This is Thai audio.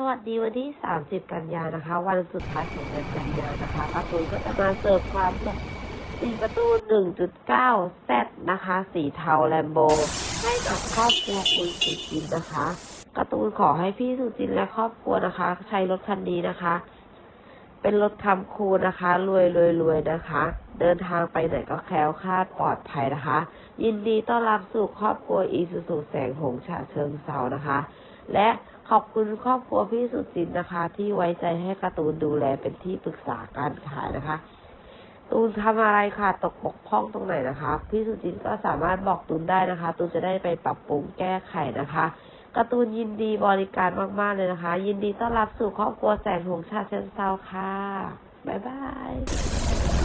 สวัสดีวันที่ 30 กันยานะคะ วันสุดท้ายของเดือนกันยานะคะการ์ตูนก็จะมาเสิร์ฟความแบบสีประตู 1.9 แซดนะคะ สีเทาแลมโบ ให้กับครอบครัวคุณสุจินนะคะการ์ตูนขอให้พี่สุจินและครอบครัวนะคะ ใช้รถคันนี้นะคะ เป็นรถคำคูณนะคะ รวยรวยรวยนะคะ เดินทางไปไหนก็แคล้วคลาดปลอดภัยนะคะ ยินดีต้อนรับสู่ครอบครัวอีสุสุแสงหงส์ฉะเชิงเซานะคะ และขอบคุณครอบครัวพี่สุจินนะคะ ที่ไว้ใจให้การ์ตูนดูแลเป็นที่ปรึกษาการขายนะคะตูนทำอะไรค่ะตกบกพร่องตรงไหนนะคะ พี่สุจินก็สามารถบอกตูนได้นะคะ ตูนจะได้ไปปรับปรุงแก้ไขนะคะ การ์ตูนยินดีบริการมาก ๆ เลยนะคะ ยินดีต้อนรับสู่ครอบครัวแสนหงชาเชิงเซาค่ะ บ๊ายบาย